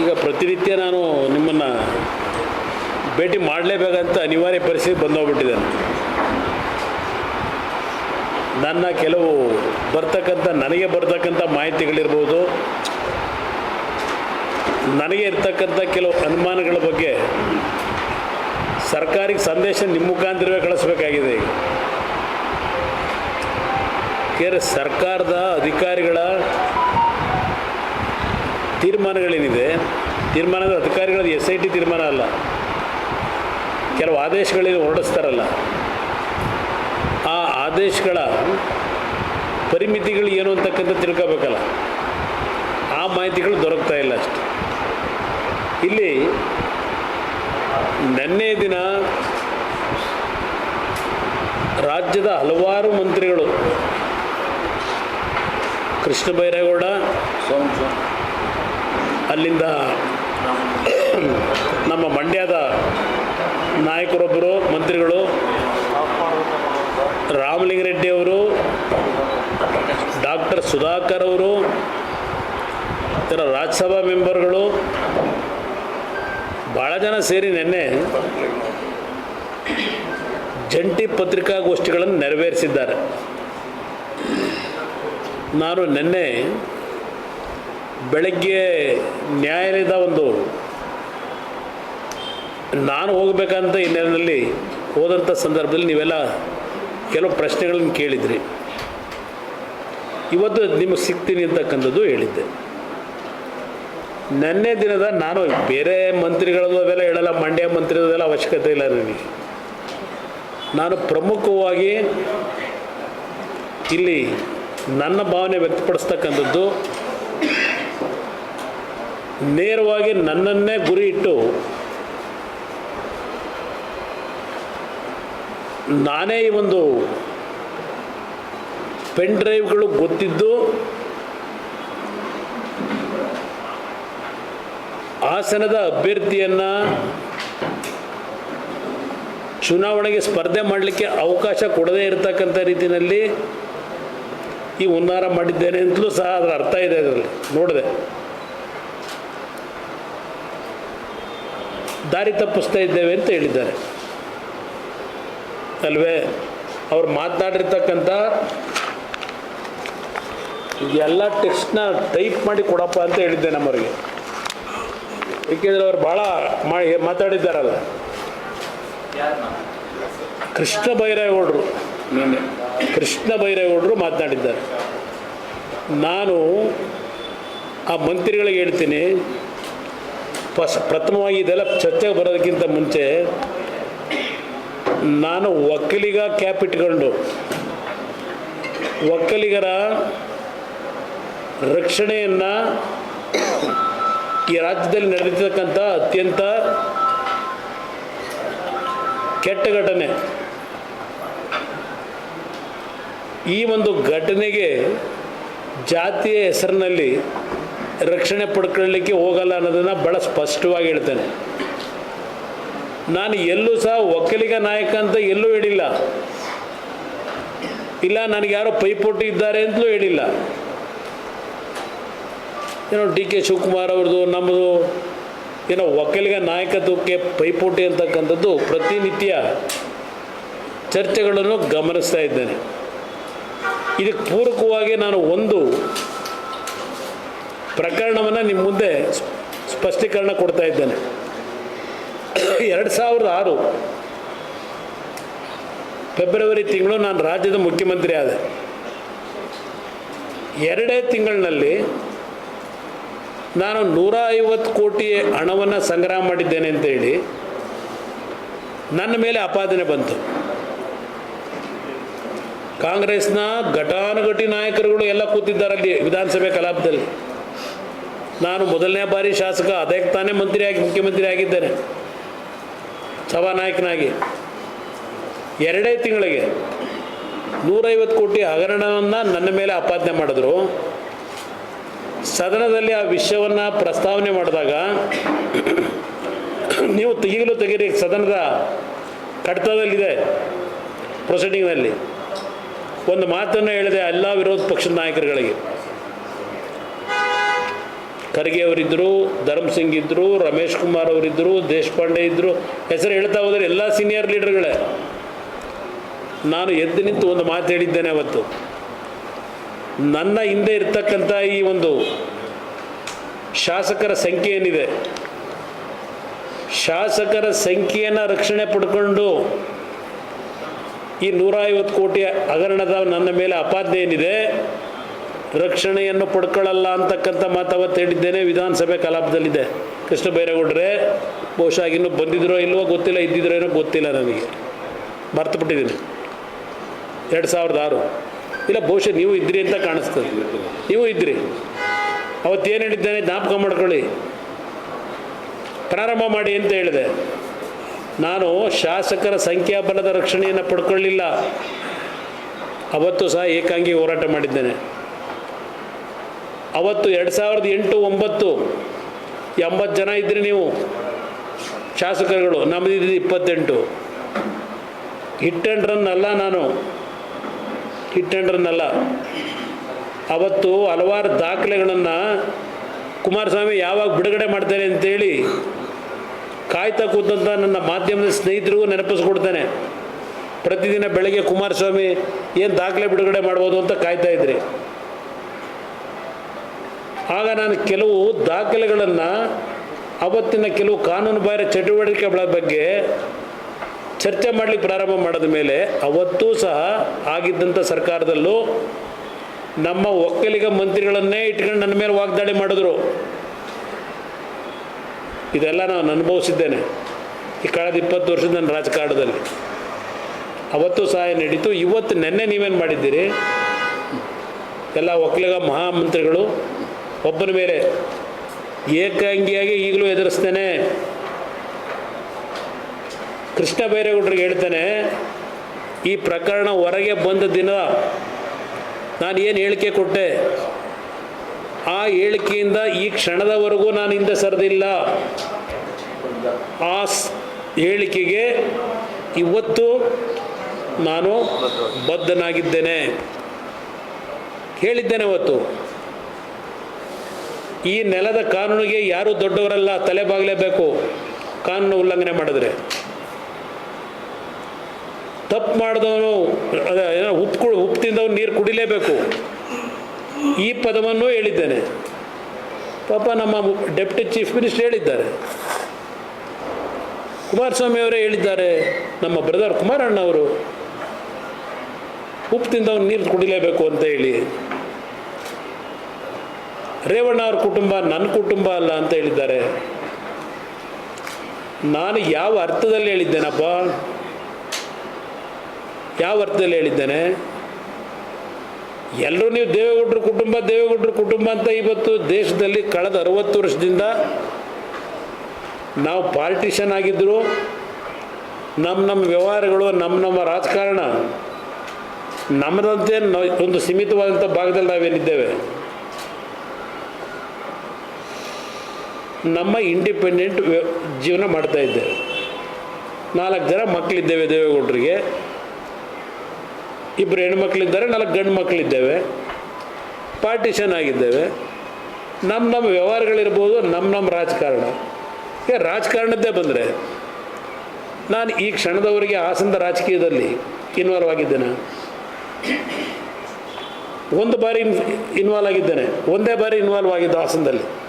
ಈಗ ಪ್ರತಿನಿತ್ಯ ನಾನು ನಿಮ್ಮನ್ನು ಭೇಟಿ ಮಾಡಲೇಬೇಕಂತ ಅನಿವಾರ್ಯ ಪರಿಸ್ಥಿತಿ ಬಂದೋಗ್ಬಿಟ್ಟಿದ್ದೇನೆ ನನ್ನ ಕೆಲವು ಬರ್ತಕ್ಕಂಥ, ನನಗೆ ಬರ್ತಕ್ಕಂಥ ಮಾಹಿತಿಗಳಿರ್ಬೋದು, ನನಗೆ ಇರ್ತಕ್ಕಂಥ ಕೆಲವು ಅನುಮಾನಗಳ ಬಗ್ಗೆ ಸರ್ಕಾರಿಗೆ ಸಂದೇಶ ನಿಮ್ಮ ಮುಖಾಂತರವೇ ಕಳಿಸ್ಬೇಕಾಗಿದೆ ಈಗ. ಕೇರ ಸರ್ಕಾರದ ಅಧಿಕಾರಿಗಳ ತೀರ್ಮಾನಗಳೇನಿದೆ? ತೀರ್ಮಾನಗಳು ಅಧಿಕಾರಿಗಳದ್ದು ಎಸ್ ಐ ಟಿ ತೀರ್ಮಾನ ಅಲ್ಲ. ಕೆಲವು ಆದೇಶಗಳಿಗೆ ಹೊರಡಿಸ್ತಾರಲ್ಲ. ಆ ಆದೇಶಗಳ ಪರಿಮಿತಿಗಳು ಏನು ಅಂತಕ್ಕಂಥ ತಿಳ್ಕೋಬೇಕಲ್ಲ. ಆ ಮಾಹಿತಿಗಳು ದೊರಕ್ತಾ ಇಲ್ಲ ಅಷ್ಟೆ. ಇಲ್ಲಿ ನೆನ್ನೆ ದಿನ ರಾಜ್ಯದ ಹಲವಾರು ಮಂತ್ರಿಗಳು ಕೃಷ್ಣ ಬೈರೇಗೌಡ ಅಲ್ಲಿಂದ ನಮ್ಮ ಮಂಡ್ಯದ ನಾಯಕರೊಬ್ಬರು, ಮಂತ್ರಿಗಳು ರಾಮಲಿಂಗರೆಡ್ಡಿ ಅವರು, ಡಾಕ್ಟರ್ ಸುಧಾಕರ್ ಅವರು, ಇತರ ರಾಜ್ಯಸಭಾ ಮೆಂಬರ್ಗಳು ಭಾಳ ಜನ ಸೇರಿ ನಿನ್ನೆ ಜಂಟಿ ಪತ್ರಿಕಾಗೋಷ್ಠಿಗಳನ್ನು ನೆರವೇರಿಸಿದ್ದಾರೆ. ನಾನು ನಿನ್ನೆ ಬೆಳಗ್ಗೆ ನ್ಯಾಯಾಲಯದ ಒಂದು ನಾನು ಹೋಗಬೇಕಂತ ಹಿನ್ನೆಲೆಯಲ್ಲಿ ಹೋದಂಥ ಸಂದರ್ಭದಲ್ಲಿ ನೀವೆಲ್ಲ ಕೆಲವು ಪ್ರಶ್ನೆಗಳನ್ನು ಕೇಳಿದ್ರಿ. ಇವತ್ತು ನಿಮಗೆ ಸಿಗ್ತೀನಿ ಅಂತಕ್ಕಂಥದ್ದು ಹೇಳಿದ್ದೆ. ನೆನ್ನೆ ದಿನದ ನಾನು ಬೇರೆ ಮಂತ್ರಿಗಳದ್ದು ಅದೆಲ್ಲ ಹೇಳಲ್ಲ, ಮಂಡ್ಯ ಮಂತ್ರಿಗಳದೆಲ್ಲ ಅವಶ್ಯಕತೆ ಇಲ್ಲ ನನಗೆ. ನಾನು ಪ್ರಮುಖವಾಗಿ ಇಲ್ಲಿ ನನ್ನ ಭಾವನೆ ವ್ಯಕ್ತಪಡಿಸ್ತಕ್ಕಂಥದ್ದು ನೇರವಾಗಿ ನನ್ನನ್ನೇ ಗುರಿ ಇಟ್ಟು ನಾನೇ ಈ ಒಂದು ಪೆನ್ ಡ್ರೈವ್ಗಳು ಗೊತ್ತಿದ್ದು ಹಾಸನದ ಅಭ್ಯರ್ಥಿಯನ್ನು ಚುನಾವಣೆಗೆ ಸ್ಪರ್ಧೆ ಮಾಡಲಿಕ್ಕೆ ಅವಕಾಶ ಕೊಡದೇ ಇರತಕ್ಕಂಥ ರೀತಿಯಲ್ಲಿ ಈ ಹುನ್ನಾರ ಮಾಡಿದ್ದೇನೆ ಅಂತಲೂ ಸಹ ಅದರ ಅರ್ಥ ಇದೆ ಅದರಲ್ಲಿ ನೋಡಿದೆ. ದಾರಿ ತಪ್ಪಿಸ್ತಾ ಇದ್ದೇವೆ ಅಂತ ಹೇಳಿದ್ದಾರೆ. ಅಲ್ವೇ? ಅವ್ರು ಮಾತನಾಡಿರ್ತಕ್ಕಂಥ ಎಲ್ಲ ಟೆಕ್ಸ್ಟ್ನ ಟೈಪ್ ಮಾಡಿ ಕೊಡಪ್ಪ ಅಂತ ಹೇಳಿದ್ದೆ ನಮ್ಮವರಿಗೆ. ಏಕೆಂದರೆ ಅವ್ರು ಭಾಳ ಮಾಡಿ ಮಾತಾಡಿದ್ದಾರಲ್ಲ. ಕೃಷ್ಣ ಬೈರೇಗೌಡರು. ನಿನ್ನೆ ಕೃಷ್ಣ ಬೈರೇಗೌಡರು ಮಾತನಾಡಿದ್ದಾರೆ. ನಾನು ಆ ಮಂತ್ರಿಗಳಿಗೆ ಹೇಳ್ತೀನಿ ಫಸ್ಟ್ ಪ್ರಥಮವಾಗಿ ಇದೆಲ್ಲ ಚರ್ಚೆಗೆ ಬರೋದಕ್ಕಿಂತ ಮುಂಚೆ ನಾನು ಒಕ್ಕಲಿಗ ಕ್ಯಾಪ್ ಇಟ್ಕೊಂಡು, ಒಕ್ಕಲಿಗರ ರಕ್ಷಣೆಯನ್ನು ಈ ರಾಜ್ಯದಲ್ಲಿ ನಡೆದಿರ್ತಕ್ಕಂಥ ಅತ್ಯಂತ ಕೆಟ್ಟ ಘಟನೆ. ಈ ಒಂದು ಘಟನೆಗೆ ಜಾತಿಯ ಹೆಸರಿನಲ್ಲಿ ರಕ್ಷಣೆ ಪಡ್ಕೊಳ್ಳಲಿಕ್ಕೆ ಹೋಗಲ್ಲ ಅನ್ನೋದನ್ನು ಭಾಳ ಸ್ಪಷ್ಟವಾಗಿ ಹೇಳ್ತೇನೆ. ನಾನು ಎಲ್ಲೂ ಸಹ ಒಕ್ಕಲಿಗ ನಾಯಕ ಅಂತ ಎಲ್ಲೂ ಹೇಳಿಲ್ಲ. ಇಲ್ಲ, ನನಗೆ ಯಾರೋ ಪೈಪೋಟಿ ಇದ್ದಾರೆ ಅಂತಲೂ ಹೇಳಿಲ್ಲ. ಏನೋ ಡಿ ಕೆ ಶಿವಕುಮಾರ್ ಅವ್ರದ್ದು, ನಮ್ಮದು ಏನೋ ಒಕ್ಕಲಿಗ ನಾಯಕತ್ವಕ್ಕೆ ಪೈಪೋಟಿ ಅಂತಕ್ಕಂಥದ್ದು ಪ್ರತಿನಿತ್ಯ ಚರ್ಚೆಗಳನ್ನು ಗಮನಿಸ್ತಾ ಇದ್ದೇನೆ. ಇದಕ್ಕೆ ಪೂರಕವಾಗಿ ನಾನು ಒಂದು ಪ್ರಕರಣವನ್ನು ನಿಮ್ಮ ಮುಂದೆ ಸ್ಪಷ್ಟೀಕರಣ ಕೊಡ್ತಾ ಇದ್ದೇನೆ. ಎರಡು ಸಾವಿರದ ಆರು ಫೆಬ್ರವರಿ ತಿಂಗಳು ನಾನು ರಾಜ್ಯದ ಮುಖ್ಯಮಂತ್ರಿ ಆದೆ. ಎರಡೇ ತಿಂಗಳಿನಲ್ಲಿ ನಾನು ನೂರ ಐವತ್ತು ಕೋಟಿ ಹಣವನ್ನು ಸಂಗ್ರಹ ಮಾಡಿದ್ದೇನೆ ಅಂತೇಳಿ ನನ್ನ ಮೇಲೆ ಅಪಾದನೆ ಬಂತು. ಕಾಂಗ್ರೆಸ್ನ ಘಟಾನುಘಟಿ ನಾಯಕರುಗಳು ಎಲ್ಲ ಕೂತಿದ್ದಾರೆ ಅಲ್ಲಿ ವಿಧಾನಸಭೆ ಕಲಾಪದಲ್ಲಿ. ನಾನು ಮೊದಲನೇ ಬಾರಿ ಶಾಸಕ ಅದಕ್ಕೆ ತಾನೇ ಮಂತ್ರಿಯಾಗಿ ಮುಖ್ಯಮಂತ್ರಿ ಆಗಿದ್ದೇನೆ ಸಭಾನಾಯಕನಾಗಿ ಎರಡೇ ತಿಂಗಳಿಗೆ ನೂರೈವತ್ತು ಕೋಟಿ ಹಗರಣವನ್ನು ನನ್ನ ಮೇಲೆ ಆಪಾದನೆ ಮಾಡಿದ್ರು. ಸದನದಲ್ಲಿ ಆ ವಿಷಯವನ್ನು ಪ್ರಸ್ತಾವನೆ ಮಾಡಿದಾಗ, ನೀವು ತೆಗೀಲು ತೆಗೀರಿ, ಸದನದ ಕಡತದಲ್ಲಿದೆ ಪ್ರೊಸೀಡಿಂಗ್ನಲ್ಲಿ ಒಂದು ಮಾತನ್ನು ಹೇಳಿದೆ ಎಲ್ಲ ವಿರೋಧ ಪಕ್ಷದ ನಾಯಕರುಗಳಿಗೆ. ಖರ್ಗೆ ಅವರಿದ್ದರು ಧರ್ಮ್ ಸಿಂಗ್ ಇದ್ದರು ರಮೇಶ್ ಕುಮಾರ್ ಅವರಿದ್ದರು ದೇಶಪಾಂಡೆ ಇದ್ದರು ಹೆಸರು ಹೇಳ್ತಾ ಹೋದರೆ ಎಲ್ಲ ಸೀನಿಯರ್ ಲೀಡರ್ಗಳೇ ನಾನು ಎದ್ದು ನಿಂತು ಒಂದು ಮಾತು ಹೇಳಿದ್ದೇನೆ ಅವತ್ತು. ನನ್ನ ಹಿಂದೆ ಇರ್ತಕ್ಕಂಥ ಈ ಒಂದು ಶಾಸಕರ ಸಂಖ್ಯೆ ಏನಿದೆ? ಶಾಸಕರ ಸಂಖ್ಯೆಯನ್ನು ರಕ್ಷಣೆ ಪಡ್ಕೊಂಡು ಈ ನೂರ ಐವತ್ತು ಕೋಟಿ ಹಗರಣದ ನನ್ನ ಮೇಲೆ ಅಪಾದ್ಯ ಏನಿದೆ? ರಕ್ಷಣೆಯನ್ನು ಪಡ್ಕೊಳ್ಳಲ್ಲ ಅಂತಕ್ಕಂಥ ಮಾತು ಅವತ್ತು ಹೇಳಿದ್ದೇನೆ. ವಿಧಾನಸಭೆ ಕಲಾಪದಲ್ಲಿದೆ. ಕೃಷ್ಣ ಬೈರೇಗೌಡ್ರೆ, ಬಹುಶಃ ಇನ್ನೂ ಬಂದಿದ್ರೋ ಇಲ್ವೋ ಗೊತ್ತಿಲ್ಲ, ಇದ್ದಿದ್ರೋ ಏನೋ ಗೊತ್ತಿಲ್ಲ ನನಗೆ. ಮರ್ತು ಬಿಟ್ಟಿದ್ದೀನಿ ಎರಡು ಸಾವಿರದ ಆರು. ಇಲ್ಲ, ಬಹುಶಃ ನೀವು ಇದ್ರಿ ಅಂತ ಕಾಣಿಸ್ತದೆ. ನೀವು ಇದ್ರಿ. ಅವತ್ತೇನು ಹೇಳಿದ್ದೇನೆ? ಜ್ಞಾಪಕ ಮಾಡ್ಕೊಳ್ಳಿ. ಪ್ರಾರಂಭ ಮಾಡಿ ಅಂತ ಹೇಳಿದೆ. ನಾನು ಶಾಸಕರ ಸಂಖ್ಯಾಬಲದ ರಕ್ಷಣೆಯನ್ನು ಪಡ್ಕೊಳ್ಳಿಲ್ಲ. ಅವತ್ತು ಸಹ ಏಕಾಂಗಿ ಹೋರಾಟ ಮಾಡಿದ್ದೇನೆ. ಅವತ್ತು ಎರಡು ಸಾವಿರದ ಎಂಟು ಒಂಬತ್ತು ಎಂಬತ್ತು ಜನ ಇದ್ರಿ ನೀವು ಶಾಸಕರುಗಳು ನಮ್ಮದಿದ್ದು ಇಪ್ಪತ್ತೆಂಟು. ಹಿಟ್ ಆ್ಯಂಡ್ ರನ್ ಅಲ್ಲ ನಾನು. ಹಿಟ್ ಆ್ಯಂಡ್ ರನ್ ಅಲ್ಲ. ಅವತ್ತು ಹಲವಾರು ದಾಖಲೆಗಳನ್ನು ಕುಮಾರಸ್ವಾಮಿ ಯಾವಾಗ ಬಿಡುಗಡೆ ಮಾಡ್ತಾರೆ ಅಂತೇಳಿ ಕಾಯ್ತಾ ಕೂತಂಥ ನನ್ನ ಮಾಧ್ಯಮದ ಸ್ನೇಹಿತರಿಗೂ ನೆನಪಿಸ್ಕೊಡ್ತಾನೆ. ಪ್ರತಿದಿನ ಬೆಳಗ್ಗೆ ಕುಮಾರಸ್ವಾಮಿ ಏನು ದಾಖಲೆ ಬಿಡುಗಡೆ ಮಾಡ್ಬೋದು ಅಂತ ಕಾಯ್ತಾ ಇದ್ರಿ. ಆಗ ನಾನು ಕೆಲವು ದಾಖಲೆಗಳನ್ನು, ಅವತ್ತಿನ ಕೆಲವು ಕಾನೂನುಬಾಹಿರ ಚಟುವಟಿಕೆಗಳ ಬಗ್ಗೆ ಚರ್ಚೆ ಮಾಡಲಿಕ್ಕೆ ಪ್ರಾರಂಭ ಮಾಡಿದ ಮೇಲೆ ಅವತ್ತೂ ಸಹ ಆಗಿದ್ದಂಥ ಸರ್ಕಾರದಲ್ಲೂ ನಮ್ಮ ಒಕ್ಕಲಿಗ ಮಂತ್ರಿಗಳನ್ನೇ ಇಟ್ಕೊಂಡು ನನ್ನ ಮೇಲೆ ವಾಗ್ದಾಳಿ ಮಾಡಿದ್ರು. ಇದೆಲ್ಲ ನಾನು ಅನುಭವಿಸಿದ್ದೇನೆ. ಈ ಕಳೆದ ಇಪ್ಪತ್ತು ವರ್ಷದ ನನ್ನ ರಾಜಕಾರಣದಲ್ಲಿ. ಅವತ್ತು ಸಹ ನಡೀತು. ಇವತ್ತು ನೆನ್ನೆ ನೀವೇನು ಮಾಡಿದ್ದೀರಿ? ಎಲ್ಲ ಒಕ್ಕಲಿಗ ಮಹಾಮಂತ್ರಿಗಳು ಒಬ್ಬನ ಮೇಲೆ ಏಕಾಂಗಿಯಾಗಿ ಈಗಲೂ ಎದುರಿಸ್ತೇನೆ. ಕೃಷ್ಣ ಬೈರೇಗೌಡರಿಗೆ ಹೇಳ್ತೇನೆ, ಈ ಪ್ರಕರಣ ಹೊರಗೆ ಬಂದ ದಿನ ನಾನು ಏನು ಹೇಳಿಕೆ ಕೊಟ್ಟೆ? ಆ ಹೇಳಿಕೆಯಿಂದ ಈ ಕ್ಷಣದವರೆಗೂ ನಾನು ಹಿಂದೆ ಸರಿದಿಲ್ಲ. ಆ ಹೇಳಿಕೆಗೆ ಇವತ್ತು ನಾನು ಬದ್ಧನಾಗಿದ್ದೇನೆ. ಹೇಳಿದ್ದೇನೆ ಅವತ್ತು. ಈ ನೆಲದ ಕಾನೂನಿಗೆ ಯಾರೂ ದೊಡ್ಡವರಲ್ಲ ತಲೆ ಬಾಗಲೇಬೇಕು ಕಾನೂನು ಉಲ್ಲಂಘನೆ ಮಾಡಿದ್ರೆ. ತಪ್ಪು ಮಾಡಿದವನು ಉಪ್ಪು ಉಪ್ಪು ತಿಂದವನು ನೀರು ಕುಡಿಲೇಬೇಕು. ಈ ಪದವನ್ನು ಹೇಳಿದ್ದೇನೆ. ಪಾಪ ನಮ್ಮ ಡೆಪ್ಟಿ ಚೀಫ್ ಮಿನಿಸ್ಟರ್ ಹೇಳಿದ್ದಾರೆ. ಕುಮಾರಸ್ವಾಮಿ ಅವರೇ ಹೇಳಿದ್ದಾರೆ, ನಮ್ಮ ಬ್ರದರ್ ಕುಮಾರಣ್ಣ ಅವರು, ಉಪ್ಪು ತಿಂದವನು ನೀರು ಕುಡಿಲೇಬೇಕು ಅಂತ ಹೇಳಿ. ರೇವಣ್ಣ ಅವ್ರ ಕುಟುಂಬ ನನ್ನ ಕುಟುಂಬ ಅಲ್ಲ ಅಂತ ಹೇಳಿದ್ದಾರೆ. ನಾನು ಯಾವ ಅರ್ಥದಲ್ಲಿ ಹೇಳಿದ್ದೇನಪ್ಪ? ಯಾವ ಅರ್ಥದಲ್ಲಿ ಹೇಳಿದ್ದೇನೆ? ಎಲ್ಲರೂ ನೀವು ದೇವೇಗೌಡ್ರ ಕುಟುಂಬ ದೇವೇಗೌಡ್ರ ಕುಟುಂಬ ಅಂತ ಇವತ್ತು ದೇಶದಲ್ಲಿ ಕಳೆದ ಅರವತ್ತು ವರ್ಷದಿಂದ ನಾವು ಪಾಲಿಟಿಷನ್ ಆಗಿದ್ದರು ನಮ್ಮ ನಮ್ಮ ವ್ಯವಹಾರಗಳು ನಮ್ಮ ನಮ್ಮ ರಾಜಕಾರಣ ನಮ್ಮದಂತೆ ಒಂದು ಸೀಮಿತವಾದಂಥ ಭಾಗದಲ್ಲಿ ನಾವೇನಿದ್ದೇವೆ. ನಮ್ಮ ಇಂಡಿಪೆಂಡೆಂಟ್ ಜೀವನ ಮಾಡ್ತಾ ಇದ್ದೇವೆ ನಾಲ್ಕು ಜನ ಮಕ್ಕಳಿದ್ದೇವೆ ದೇವೇಗೌಡರಿಗೆ. ಇಬ್ಬರು ಹೆಣ್ಮಕ್ಳಿದ್ದಾರೆ, ನಾಲ್ಕು ಗಂಡು ಮಕ್ಕಳಿದ್ದೇವೆ ಪಾರ್ಟಿಷನ್ ಆಗಿದ್ದೇವೆ. ನಮ್ಮ ನಮ್ಮ ವ್ಯವಹಾರಗಳಿರ್ಬೋದು ನಮ್ಮ ನಮ್ಮ ರಾಜಕಾರಣ. ಏ, ರಾಜಕಾರಣದ್ದೇ ಬಂದರೆ. ನಾನು ಈ ಕ್ಷಣದವರೆಗೆ ಹಾಸನದ ರಾಜಕೀಯದಲ್ಲಿ ಇನ್ವಾಲ್ವ್ ಆಗಿದ್ದೇನೆ. ಒಂದು ಬಾರಿ ಇನ್ ಇನ್ವಾಲ್ವ್ ಆಗಿದ್ದೇನೆ. ಒಂದೇ ಬಾರಿ ಇನ್ವಾಲ್ವ್ ಆಗಿದ್ದು ಹಾಸನದಲ್ಲಿ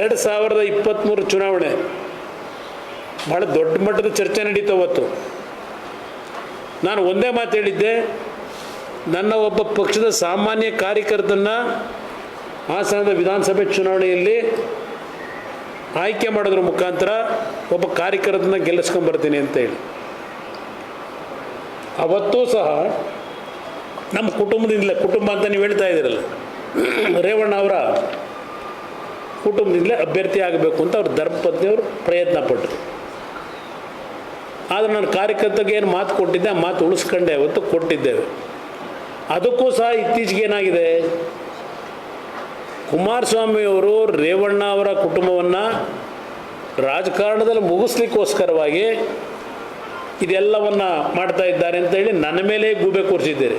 ಎರಡು ಸಾವಿರದ ಇಪ್ಪತ್ತ್ಮೂರು ಚುನಾವಣೆ. ಭಾಳ ದೊಡ್ಡ ಮಟ್ಟದ ಚರ್ಚೆ ನಡೀತು ಅವತ್ತು. ನಾನು ಒಂದೇ ಮಾತು ಹೇಳಿದ್ದೆ, ನನ್ನ ಒಬ್ಬ ಪಕ್ಷದ ಸಾಮಾನ್ಯ ಕಾರ್ಯಕರ್ತನ ಹಾಸನದ ವಿಧಾನಸಭೆ ಚುನಾವಣೆಯಲ್ಲಿ ಆಯ್ಕೆ ಮಾಡೋದ್ರ ಮುಖಾಂತರ ಒಬ್ಬ ಕಾರ್ಯಕರ್ತನ ಗೆಲ್ಲಿಸ್ಕೊಂಬರ್ತೀನಿ ಅಂತ ಹೇಳಿ. ಅವತ್ತೂ ಸಹ ನಮ್ಮ ಕುಟುಂಬದಿಂದಲೇ ಕುಟುಂಬ ಅಂತ ನೀವು ಹೇಳ್ತಾ ಇದ್ದೀರಲ್ಲ, ರೇವಣ್ಣ ಅವರ ಕುಟುಂಬದಿಂದಲೇ ಅಭ್ಯರ್ಥಿ ಆಗಬೇಕು ಅಂತ ಅವ್ರ ಧರ್ಮಪತ್ನಿಯವರು ಪ್ರಯತ್ನ ಪಟ್ಟರು. ಆದರೆ ನಾನು ಕಾರ್ಯಕರ್ತರಿಗೆ ಏನು ಮಾತು ಕೊಟ್ಟಿದ್ದೆ, ಆ ಮಾತು ಉಳಿಸ್ಕೊಂಡೆ ಅವತ್ತು ಕೊಟ್ಟಿದ್ದೇವೆ. ಅದಕ್ಕೂ ಸಹ ಇತ್ತೀಚೆಗೆ ಏನಾಗಿದೆ? ಕುಮಾರಸ್ವಾಮಿಯವರು ರೇವಣ್ಣ ಅವರ ಕುಟುಂಬವನ್ನು ರಾಜಕಾರಣದಲ್ಲಿ ಮುಗಿಸ್ಲಿಕ್ಕೋಸ್ಕರವಾಗಿ ಇದೆಲ್ಲವನ್ನು ಮಾಡ್ತಾ ಇದ್ದಾರೆ ಅಂತೇಳಿ ನನ್ನ ಮೇಲೆ ಗೂಬೆ ಕೂರಿಸಿದ್ದೀರಿ.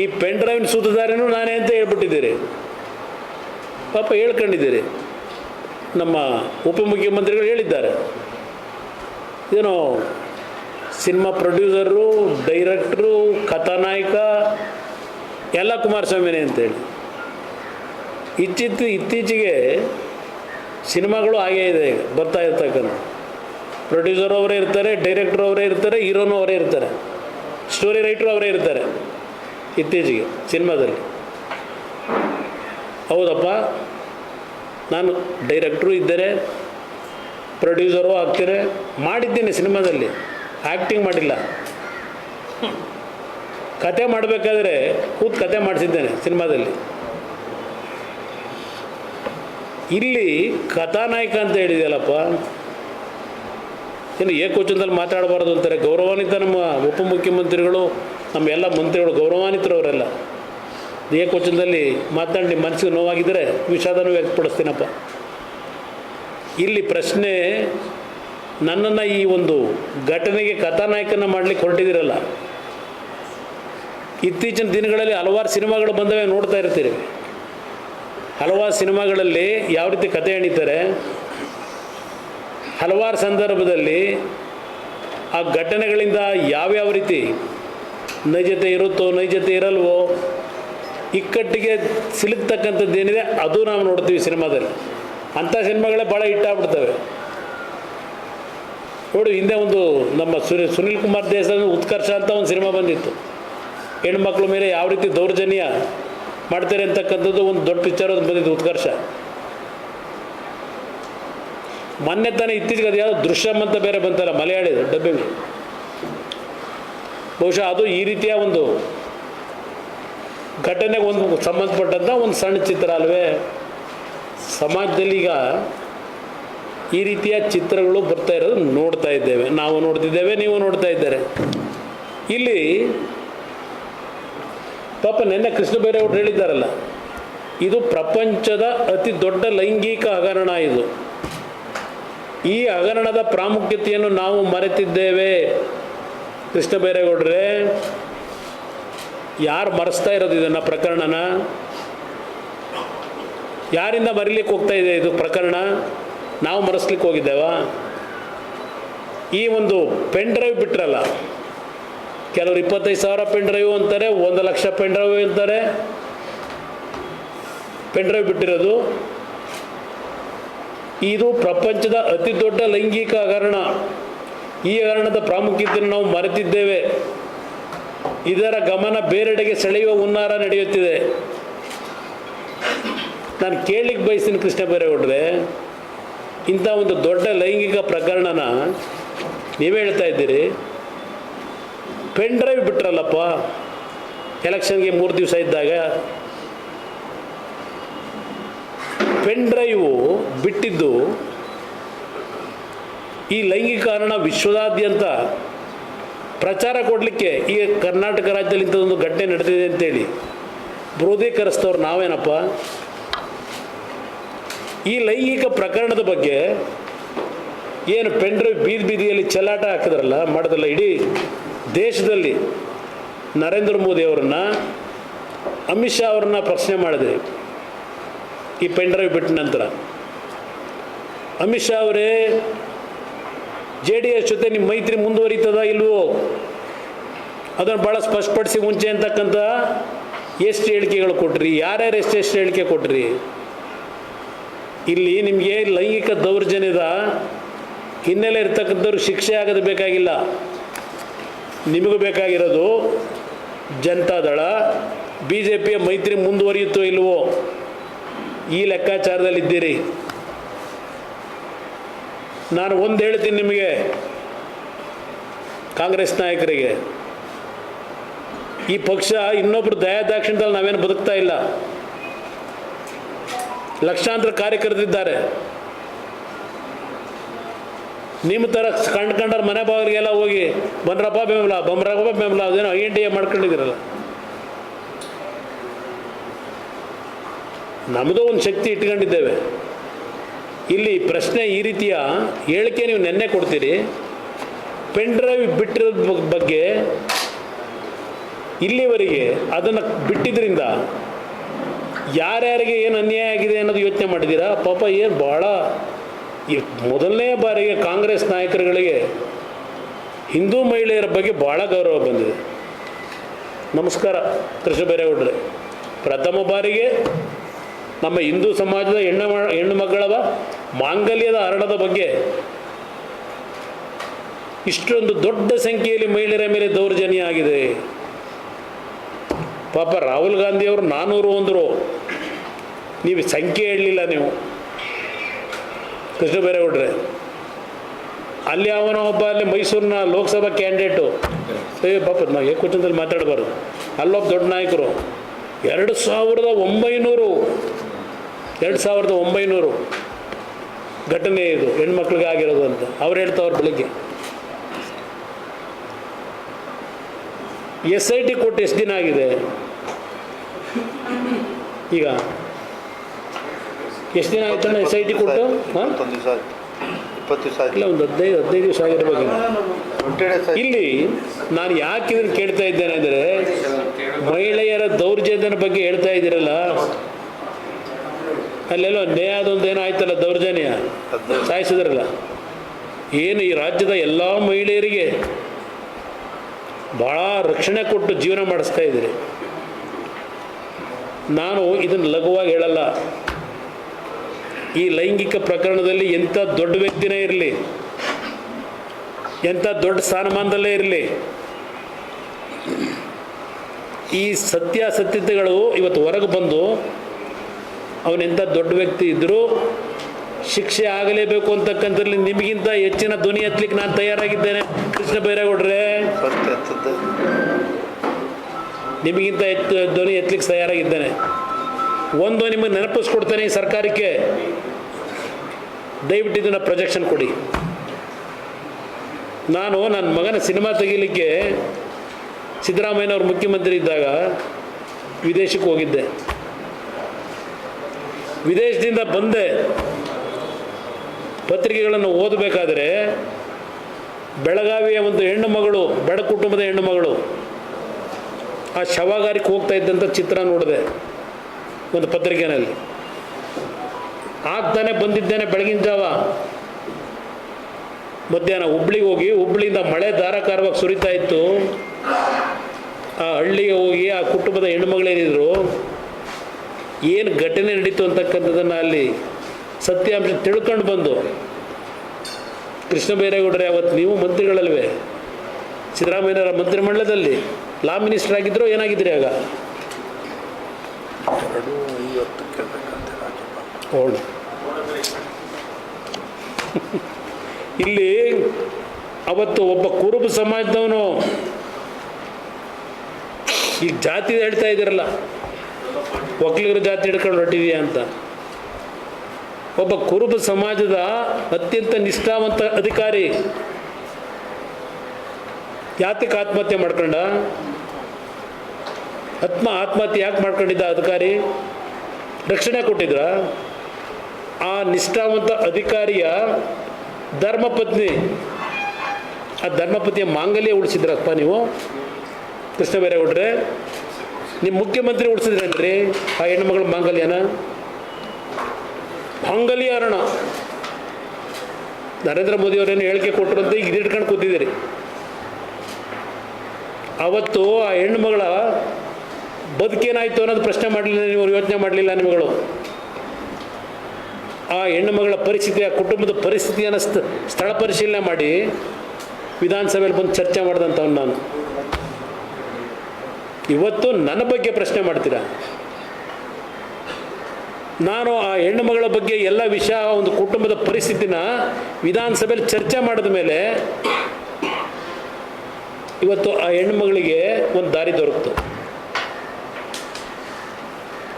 ಈ ಪೆನ್ ಡ್ರೈವ್ ಸುತ್ತಿದಾರೇನು ನಾನೇ ಅಂತ ಹೇಳ್ಬಿಟ್ಟಿದ್ದೀರಿ. ಪಾಪ ಹೇಳ್ಕೊಂಡಿದ್ದೀರಿ. ನಮ್ಮ ಉಪಮುಖ್ಯಮಂತ್ರಿಗಳು ಹೇಳಿದ್ದಾರೆ. ಏನೋ ಸಿನಿಮಾ ಪ್ರೊಡ್ಯೂಸರು, ಡೈರೆಕ್ಟ್ರು ಕಥಾನಾಯಕ ಎಲ್ಲ ಕುಮಾರಸ್ವಾಮಿನೇ ಅಂತೇಳಿ. ಇಚ್ಚಿತ್ತು ಇತ್ತೀಚೆಗೆ ಸಿನಿಮಾಗಳು ಹಾಗೇ ಇದೆ ಬರ್ತಾ ಇರ್ತಕ್ಕಂಥ. ಪ್ರೊಡ್ಯೂಸರ್ ಅವರೇ ಇರ್ತಾರೆ, ಡೈರೆಕ್ಟ್ರ್ ಅವರೇ ಇರ್ತಾರೆ, ಹೀರೋನು ಅವರೇ ಇರ್ತಾರೆ. ಸ್ಟೋರಿ ರೈಟ್ರು ಅವರೇ ಇರ್ತಾರೆ ಇತ್ತೀಚೆಗೆ ಸಿನಿಮಾದಲ್ಲಿ. ಹೌದಪ್ಪ. ನಾನು ಡೈರೆಕ್ಟ್ರು ಇದ್ದರೆ ಪ್ರೊಡ್ಯೂಸರು ಆಗ್ತಾರೆ ಮಾಡಿದ್ದೀನಿ ಸಿನಿಮಾದಲ್ಲಿ. ಆ್ಯಕ್ಟಿಂಗ್ ಮಾಡಿಲ್ಲ. ಕತೆ ಮಾಡಬೇಕಾದ್ರೆ ಕೂತು ಕತೆ ಮಾಡಿಸಿದ್ದೇನೆ ಸಿನಿಮಾದಲ್ಲಿ. ಇಲ್ಲಿ ಕಥಾನಾಯಕ ಅಂತ ಹೇಳಿದೆಯಲ್ಲಪ್ಪ. ಏನು ಏಕವಚನದಲ್ಲಿ ಮಾತಾಡಬಾರ್ದು ಅಂತಾರೆ ಗೌರವಾನ್ವಿತ ನಮ್ಮ ಉಪಮುಖ್ಯಮಂತ್ರಿಗಳು ನಮ್ಮ ಎಲ್ಲ ಮಂತ್ರಿಗಳು ಗೌರವಾನ್ವಿತರವರೆಲ್ಲ. ಏಕವಚನದಲ್ಲಿ ಮಾತನಾಡಿ ಮನಸ್ಸಿಗೆ ನೋವಾಗಿದ್ದರೆ ವಿಷಾದನೂ ವ್ಯಕ್ತಪಡಿಸ್ತೀನಪ್ಪ. ಇಲ್ಲಿ ಪ್ರಶ್ನೆ, ನನ್ನನ್ನು ಈ ಒಂದು ಘಟನೆಗೆ ಕಥಾನಾಯಕನ ಮಾಡಲಿಕ್ಕೆ ಹೊರಟಿದ್ದೀರಲ್ಲ. ಇತ್ತೀಚಿನ ದಿನಗಳಲ್ಲಿ ಹಲವಾರು ಸಿನಿಮಾಗಳು ಬಂದವೆ ನೋಡ್ತಾ ಇರ್ತೀರಿ. ಹಲವಾರು ಸಿನಿಮಾಗಳಲ್ಲಿ ಯಾವ ರೀತಿ ಕತೆ ಎಣಿತಾರೆ, ಹಲವಾರು ಸಂದರ್ಭದಲ್ಲಿ ಆ ಘಟನೆಗಳಿಂದ ಯಾವ್ಯಾವ ರೀತಿ ನೈಜತೆ ಇರುತ್ತೋ, ನೈಜತೆ ಇರಲ್ವೋ ಇಕ್ಕಟ್ಟಿಗೆ ಸಿಲುಕ್ತಕ್ಕಂಥದ್ದು ಏನಿದೆ, ಅದು ನಾವು ನೋಡ್ತೀವಿ ಸಿನಿಮಾದಲ್ಲಿ. ಅಂಥ ಸಿನಿಮಾಗಳೇ ಭಾಳ ಹಿಟ್ಟಾಗ್ಬಿಡ್ತವೆ ನೋಡು, ಹಿಂದೆ ಒಂದು ನಮ್ಮ ಸುನಿ ಸುನಿಲ್ ಕುಮಾರ್ ದೇಸಾಯಿ ಉತ್ಕರ್ಷ ಅಂತ ಒಂದು ಸಿನಿಮಾ ಬಂದಿತ್ತು. ಹೆಣ್ಮಕ್ಳ ಮೇಲೆ ಯಾವ ರೀತಿ ದೌರ್ಜನ್ಯ ಮಾಡ್ತಾರೆ ಅಂತಕ್ಕಂಥದ್ದು ಒಂದು ದೊಡ್ಡ ಪಿಕ್ಚರ್ ಅದು ಬಂದಿತ್ತು ಉತ್ಕರ್ಷ. ಮೊನ್ನೆ ತಾನೇ ಇತ್ತೀಚೆಗೆ ಅದು ಯಾವುದು ದೃಶ್ಯಂ ಅಂತ ಬೇರೆ ಬಂತಲ್ಲ, ಮಲಯಾಳಿ ಡಬ್ಬಿಂಗ್. ಬಹುಶಃ ಅದು ಈ ರೀತಿಯ ಒಂದು ಘಟನೆಗೆ ಒಂದು ಸಂಬಂಧಪಟ್ಟಂಥ ಒಂದು ಸಣ್ಣ ಚಿತ್ರ ಅಲ್ವೇ? ಸಮಾಜದಲ್ಲಿ ಈಗ ಈ ರೀತಿಯ ಚಿತ್ರಗಳು ಬರ್ತಾ ಇರೋದು ನೋಡ್ತಾ ಇದ್ದೇವೆ. ನಾವು ನೋಡ್ತಿದ್ದೇವೆ, ನೀವು ನೋಡ್ತಾ ಇದ್ದಾರೆ. ಇಲ್ಲಿ ಪಾಪ ನಿನ್ನೆ ಕೃಷ್ಣ ಬೈರೇಗೌಡರು ಹೇಳಿದ್ದಾರಲ್ಲ, ಇದು ಪ್ರಪಂಚದ ಅತಿ ದೊಡ್ಡ ಲೈಂಗಿಕ ಹಗರಣ ಇದು. ಈ ಹಗರಣದ ಪ್ರಾಮುಖ್ಯತೆಯನ್ನು ನಾವು ಮರೆತಿದ್ದೇವೆ. ಕೃಷ್ಣ ಬೈರೇಗೌಡ್ರೆ ಯಾರು ಮರೆಸ್ತಾ ಇರೋದು ಇದನ್ನು ಪ್ರಕರಣನ? ಯಾರಿಂದ ಮರಿಲಿಕ್ಕೆ ಹೋಗ್ತಾ ಇದೆ ಇದು ಪ್ರಕರಣ? ನಾವು ಮರೆಸ್ಲಿಕ್ಕೆ ಹೋಗಿದ್ದೇವಾ? ಈ ಒಂದು ಪೆನ್ ಡ್ರೈವ್ ಬಿಟ್ರಲ್ಲ, ಕೆಲವರು ಇಪ್ಪತ್ತೈದು ಸಾವಿರ ಪೆನ್ ಡ್ರೈವ್ ಅಂತಾರೆ, ಒಂದು ಲಕ್ಷ ಪೆನ್ ಡ್ರೈವ್ ಅಂತಾರೆ. ಪೆನ್ ಡ್ರೈವ್ ಬಿಟ್ಟಿರೋದು. ಇದು ಪ್ರಪಂಚದ ಅತಿ ದೊಡ್ಡ ಲೈಂಗಿಕ ಹಗರಣ. ಈ ಹಗರಣದ ಪ್ರಾಮುಖ್ಯತೆಯನ್ನು ನಾವು ಮರೆತಿದ್ದೇವೆ. ಇದರ ಗಮನ ಬೇರೆಡೆಗೆ ಸೆಳೆಯುವ ಹುನ್ನಾರ ನಡೆಯುತ್ತಿದೆ. ನಾನು ಕೇಳಿಕ್ಕೆ ಬಯಸ್ತೀನಿ ಕೃಷ್ಣ ಬೈರೇಗೌಡ್ರೆ, ಇಂಥ ಒಂದು ದೊಡ್ಡ ಲೈಂಗಿಕ ಪ್ರಕರಣನ ನೀವೇ ಹೇಳ್ತಾ ಇದ್ದೀರಿ. ಪೆನ್ ಡ್ರೈವ್ ಬಿಟ್ರಲ್ಲಪ್ಪ, ಎಲೆಕ್ಷನ್ಗೆ ಮೂರು ದಿವಸ ಇದ್ದಾಗ. ಪೆನ್ ಡ್ರೈವು ಬಿಟ್ಟಿದ್ದು ಈ ಲೈಂಗಿಕ ಕಾರಣ ವಿಶ್ವದಾದ್ಯಂತ ಪ್ರಚಾರ ಕೊಡಲಿಕ್ಕೆ ಈ ಕರ್ನಾಟಕ ರಾಜ್ಯದಲ್ಲಿ ಇಂಥದ್ದೊಂದು ಘಟನೆ ನಡೆದಿದೆ ಅಂತೇಳಿ ಬ್ರೋಧೀಕರಿಸ್ತವ್ರು ನಾವೇನಪ್ಪ? ಈ ಲೈಂಗಿಕ ಪ್ರಕರಣದ ಬಗ್ಗೆ ಏನು ಪೆನ್ ಡ್ರೈವ್ ಬೀದಿ ಬೀದಿಯಲ್ಲಿ ಚೆಲ್ಲಾಟ ಹಾಕಿದ್ರಲ್ಲ ಮಾಡೋದಲ್ಲ ಇಡೀ ದೇಶದಲ್ಲಿ ನರೇಂದ್ರ ಮೋದಿ ಅವರನ್ನು, ಅಮಿತ್ ಶಾ ಅವ್ರನ್ನ ಪ್ರಶ್ನೆ ಮಾಡಿದೆ ಈ ಪೆಂಡ್ರೈವ್ ಬಿಟ್ಟ ನಂತರ. ಅಮಿತ್ ಶಾ ಅವರೇ ಜೆ ಡಿ ಎಸ್ ಜೊತೆ ನಿಮ್ಮ ಮೈತ್ರಿ ಮುಂದುವರಿತದ ಇಲ್ವೋ? ಅದನ್ನು ಭಾಳ ಸ್ಪಷ್ಟಪಡಿಸಿ ಮುಂಚೆ ಅಂತಕ್ಕಂಥ ಎಷ್ಟು ಹೇಳಿಕೆಗಳು ಕೊಟ್ರಿ, ಯಾರ್ಯಾರು ಎಷ್ಟೆಷ್ಟು ಹೇಳಿಕೆ ಕೊಟ್ರಿ? ಇಲ್ಲಿ ನಿಮಗೆ ಲೈಂಗಿಕ ದೌರ್ಜನ್ಯದ ಹಿನ್ನೆಲೆ ಇರ್ತಕ್ಕಂಥವ್ರು ಶಿಕ್ಷೆ ಆಗೋದು ಬೇಕಾಗಿಲ್ಲ. ನಿಮಗೂ ಬೇಕಾಗಿರೋದು ಜನತಾದಳ ಬಿ ಜೆ ಪಿಯ ಮೈತ್ರಿ ಮುಂದುವರಿಯುತ್ತೋ ಇಲ್ವೋ? ಈ ಲೆಕ್ಕಾಚಾರದಲ್ಲಿದ್ದೀರಿ. ನಾನು ಒಂದು ಹೇಳ್ತೀನಿ ನಿಮಗೆ. ಕಾಂಗ್ರೆಸ್ ನಾಯಕರಿಗೆ. ಈ ಪಕ್ಷ ಇನ್ನೊಬ್ಬರು ದಯಾದಾಕ್ಷಿಣ್ಯದಲ್ಲಿ ನಾವೇನು ಬದುಕ್ತಾ ಇಲ್ಲ. ಲಕ್ಷಾಂತರ ಕಾರ್ಯಕರ್ತರಿದ್ದಾರೆ. ನಿಮ್ಮ ಥರ ಕಂಡ್ಕೊಂಡವ್ರ ಮನೆ ಬಾಗಿಲಿಗೆಲ್ಲ ಹೋಗಿ ಬನ್ರಪ್ಪ ಬೆಂಬಲ ಬಮ್ರಪ್ಪ ಬೆಂಬಲ, ಅದೇನೋ ಐ ಎನ್ ಡಿ ಎ ಮಾಡ್ಕೊಂಡಿದ್ದೀರಲ್ಲ. ನಮ್ಮದು ಒಂದು ಶಕ್ತಿ ಇಟ್ಕೊಂಡಿದ್ದೇವೆ. ಇಲ್ಲಿ ಪ್ರಶ್ನೆ ಈ ರೀತಿಯ ಹೇಳಿಕೆ ನೀವು ನೆನ್ನೆ ಕೊಡ್ತೀರಿ. ಪೆನ್ ಡ್ರೈವ್ ಬಿಟ್ಟಿರೋದ್ ಬಗ್- ಬಗ್ಗೆ ಇಲ್ಲಿವರೆಗೆ ಅದನ್ನು ಬಿಟ್ಟಿದ್ರಿಂದ ಯಾರ್ಯಾರಿಗೆ ಏನು ಅನ್ಯಾಯ ಆಗಿದೆ ಅನ್ನೋದು ಯೋಚನೆ ಮಾಡಿದ್ದೀರಾ? ಪಾಪ ಏನು ಭಾಳ ಮೊದಲನೇ ಬಾರಿಗೆ ಕಾಂಗ್ರೆಸ್ ನಾಯಕರುಗಳಿಗೆ ಹಿಂದೂ ಮಹಿಳೆಯರ ಬಗ್ಗೆ ಭಾಳ ಗೌರವ ಬಂದಿದೆ. ನಮಸ್ಕಾರ ಕೃಷ್ಣ ಬೈರೇಗೌಡ್ರೆ ಪ್ರಥಮ ಬಾರಿಗೆ ನಮ್ಮ ಹಿಂದೂ ಸಮಾಜದ ಹೆಣ್ಣು ಹೆಣ್ಣು ಮಕ್ಕಳದ ಮಾಂಗಲ್ಯದ ಹರಣದ ಬಗ್ಗೆ ಇಷ್ಟೊಂದು ದೊಡ್ಡ ಸಂಖ್ಯೆಯಲ್ಲಿ ಮಹಿಳೆಯರ ಮೇಲೆ ದೌರ್ಜನ್ಯ ಆಗಿದೆ. ಪಾಪ ರಾಹುಲ್ ಗಾಂಧಿಯವರು ನಾನ್ನೂರು ಅಂದರು ನೀವು ಸಂಖ್ಯೆ ಹೇಳಲಿಲ್ಲ ನೀವು. ಕೃಷ್ಣ ಬೈರೇಗೌಡ್ರೆ, ಅಲ್ಲಿ ಅವನ ಒಬ್ಬ, ಅಲ್ಲಿ ಮೈಸೂರಿನ ಲೋಕಸಭಾ ಕ್ಯಾಂಡಿಡೇಟು. ಏ, ಪಾಪ ನಾವು ಏಕವಚನದಲ್ಲಿ ಮಾತಾಡಬಾರ್ದು. ಅಲ್ಲೊಬ್ಬ ದೊಡ್ಡ ನಾಯಕರು. ಎರಡು ಸಾವಿರದ ಒಂಬೈನೂರು ಎರಡು ಸಾವಿರದ ಒಂಬೈನೂರು ಘಟನೆ ಇದು ಹೆಣ್ಮಕ್ಳಿಗೆ ಆಗಿರೋದು ಅಂತ. ಅವ್ರು ಹೇಳ್ತಾವ್ರು ಬೆಳಿಗ್ಗೆ. ಎಸ್ ಐ ಟಿ ಕೊಟ್ಟು ಎಷ್ಟು ದಿನ ಆಗಿದೆ? ಈಗ ಎಷ್ಟು ದಿನ ಆಯ್ತಣ್ಣ ಎಸ್ ಐ ಟಿ ಕೊಟ್ಟು? ಹಾಂ? ಇಲ್ಲ ಒಂದು ಹದಿನೈದು ಹದಿನೈದು ದಿವಸ ಆಗಿರ್ಬೇಕು. ಇಲ್ಲಿ ನಾನು ಯಾಕೆ ಇದನ್ನು ಕೇಳ್ತಾ ಇದ್ದೇನೆ ಅಂದರೆ ಮಹಿಳೆಯರ ದೌರ್ಜನ್ಯದ ಬಗ್ಗೆ ಹೇಳ್ತಾ ಇದ್ದೀರಲ್ಲ. ಅಲ್ಲೆಲ್ಲೋ ನ್ಯಾಯದೊಂದು ಏನೋ ಆಯ್ತಲ್ಲ ದೌರ್ಜನ್ಯ? ಸಾಯಿಸಿದ್ರಲ್ಲ? ಏನು ಈ ರಾಜ್ಯದ ಎಲ್ಲ ಮಹಿಳೆಯರಿಗೆ ಭಾಳ ರಕ್ಷಣೆ ಕೊಟ್ಟು ಜೀವನ ಮಾಡಿಸ್ತಾ ಇದ್ದೀರಿ. ನಾನು ಇದನ್ನು ಲಘುವಾಗಿ ಹೇಳಲ್ಲ. ಈ ಲೈಂಗಿಕ ಪ್ರಕರಣದಲ್ಲಿ ಎಂಥ ದೊಡ್ಡ ವ್ಯಕ್ತಿನೇ ಇರಲಿ ಎಂಥ ದೊಡ್ಡ ಸ್ಥಾನಮಾನದಲ್ಲೇ ಇರಲಿ ಈ ಸತ್ಯಾಸತ್ಯತೆಗಳು ಇವತ್ತು ಹೊರಗೆ ಬಂದು ಅವನೆಂಥ ದೊಡ್ಡ ವ್ಯಕ್ತಿ ಇದ್ದರೂ ಶಿಕ್ಷೆ ಆಗಲೇಬೇಕು ಅಂತಕ್ಕಂಥದ್ರಲ್ಲಿ ನಿಮಗಿಂತ ಹೆಚ್ಚಿನ ಧ್ವನಿ ಎತ್ತಲಿಕ್ಕೆ ನಾನು ತಯಾರಾಗಿದ್ದೇನೆ. ಕೃಷ್ಣ ಬೈರೇಗೌಡ್ರೆ. ನಿಮಗಿಂತ ಹೆಚ್ಚು ಧ್ವನಿ ಎತ್ತಲಿಕ್ಕೆ ತಯಾರಾಗಿದ್ದೇನೆ. ಒಂದು ನಿಮಗೆ ನೆನಪಿಸ್ಕೊಡ್ತೇನೆ ಈ ಸರ್ಕಾರಕ್ಕೆ. ದಯವಿಟ್ಟು ಇದನ್ನು ಪ್ರೊಜೆಕ್ಷನ್ ಕೊಡಿ. ನಾನು ನನ್ನ ಮಗನ ಸಿನಿಮಾ ತೆಗೀಲಿಕ್ಕೆ ಸಿದ್ದರಾಮಯ್ಯನವ್ರು ಮುಖ್ಯಮಂತ್ರಿ ಇದ್ದಾಗ ವಿದೇಶಕ್ಕೆ ಹೋಗಿದ್ದೆ. ವಿದೇಶದಿಂದ ಬಂದೆ. ಪತ್ರಿಕೆಗಳನ್ನು ಓದಬೇಕಾದರೆ ಬೆಳಗಾವಿಯ ಒಂದು ಹೆಣ್ಣು ಮಗಳು, ಬಡ ಕುಟುಂಬದ ಹೆಣ್ಣು ಮಗಳು, ಆ ಶವಗಾರಿಕೆ ಹೋಗ್ತಾ ಇದ್ದಂಥ ಚಿತ್ರ ನೋಡಿದೆ ಒಂದು ಪತ್ರಿಕೆನಲ್ಲಿ ಆಗ್ತಾನೆ ಬಂದಿದ್ದೇನೆ ಬೆಳಗಿನ ಜಾವ. ಮಧ್ಯಾಹ್ನ ಹುಬ್ಳಿಗೆ ಹೋಗಿ, ಹುಬ್ಳಿಯಿಂದ ಮಳೆ ಧಾರಾಕಾರವಾಗಿ ಸುರಿತಾ ಇತ್ತು. ಆ ಹಳ್ಳಿಗೆ ಹೋಗಿ ಆ ಕುಟುಂಬದ ಹೆಣ್ಣುಮಗಳೇನಿದ್ರು ಏನು ಘಟನೆ ನಡೀತು ಅಂತಕ್ಕಂಥದ್ದನ್ನು ಅಲ್ಲಿ ಸತ್ಯಾಂಶ ತಿಳ್ಕೊಂಡು ಬಂದು ಕೃಷ್ಣ ಬೈರೇಗೌಡರೇ ಅವತ್ತು ನೀವು ಮಂತ್ರಿಗಳಲ್ವೇ? ಸಿದ್ದರಾಮಯ್ಯನವರ ಮಂತ್ರಿಮಂಡಲದಲ್ಲಿ ಲಾ ಮಿನಿಸ್ಟರ್ ಆಗಿದ್ರು ಏನಾಗಿದ್ರಿ ಆಗ? ಇಲ್ಲಿ ಅವತ್ತು ಒಬ್ಬ ಕುರುಬ ಸಮಾಜದವನು ಈ ಜಾತಿ ಹೇಳ್ತಾ ಇದ್ದೀರಲ್ಲ ಒಕ್ಕಲಿಗರ ಜಾತಿ ಹಿಡ್ಕೊಂಡು ಹೊರಟಿದೆಯಾ ಅಂತ. ಒಬ್ಬ ಕುರುಬ ಸಮಾಜದ ಅತ್ಯಂತ ನಿಷ್ಠಾವಂತ ಅಧಿಕಾರಿ. ಯಾತಕ್ಕೆ ಆತ್ಮಹತ್ಯೆ ಮಾಡ್ಕೊಂಡ? ಆತ್ಮ ಆತ್ಮಹತ್ಯೆ ಯಾಕೆ ಮಾಡ್ಕೊಂಡಿದ್ದ ಅಧಿಕಾರಿ? ರಕ್ಷಣೆ ಕೊಟ್ಟಿದ್ರ? ಆ ನಿಷ್ಠಾವಂತ ಅಧಿಕಾರಿಯ ಧರ್ಮಪತ್ನಿ. ಆ ಧರ್ಮಪತಿಯ ಮಾಂಗಲ್ಯ ಉಳಿಸಿದ್ರಪ್ಪ ನೀವು? ಕೃಷ್ಣ ಬೈರೇಗೌಡ್ರೆ ನಿಮ್ಮ ಮುಖ್ಯಮಂತ್ರಿ ಉಳಿಸಿದ್ರೇನ್ರಿ ಆ ಹೆಣ್ಮಗಳ ಮಾಂಗಲ್ಯನ? ಮಾಂಗಲ್ಯ ಹರಣ ನರೇಂದ್ರ ಮೋದಿ ಅವರೇನು ಹೇಳಿಕೆ ಕೊಟ್ಟರಂತೆ ಈಗ ಇದಿಟ್ಕೊಂಡು ಕೂತಿದ್ದೀರಿ. ಅವತ್ತು ಆ ಹೆಣ್ಮಗಳ ಬದುಕೇನಾಯಿತು ಅನ್ನೋದು ಪ್ರಶ್ನೆ ಮಾಡಲಿಲ್ಲ, ನೀವು ಯೋಚನೆ ಮಾಡಲಿಲ್ಲ ನಿಮ್ಮಗಳು ಆ ಹೆಣ್ಣು ಮಗಳ ಪರಿಸ್ಥಿತಿ, ಆ ಕುಟುಂಬದ ಪರಿಸ್ಥಿತಿಯನ್ನು ಸ್ಥ ಸ್ಥಳ ಪರಿಶೀಲನೆ ಮಾಡಿ ವಿಧಾನಸಭೆಯಲ್ಲಿ ಬಂದು ಚರ್ಚೆ ಮಾಡಿದಂಥವ್ನು ನಾನು. ಇವತ್ತು ನನ್ನ ಬಗ್ಗೆ ಪ್ರಶ್ನೆ ಮಾಡ್ತೀರಾ? ನಾನು ಆ ಹೆಣ್ಣು ಮಗಳ ಬಗ್ಗೆ ಎಲ್ಲ ವಿಷಯ ಒಂದು ಕುಟುಂಬದ ಪರಿಸ್ಥಿತಿನ ವಿಧಾನಸಭೆಯಲ್ಲಿ ಚರ್ಚೆ ಮಾಡಿದ ಮೇಲೆ ಇವತ್ತು ಆ ಹೆಣ್ಣು ಮಗಳಿಗೆ ಒಂದು ದಾರಿ ದೊರಕಿತು.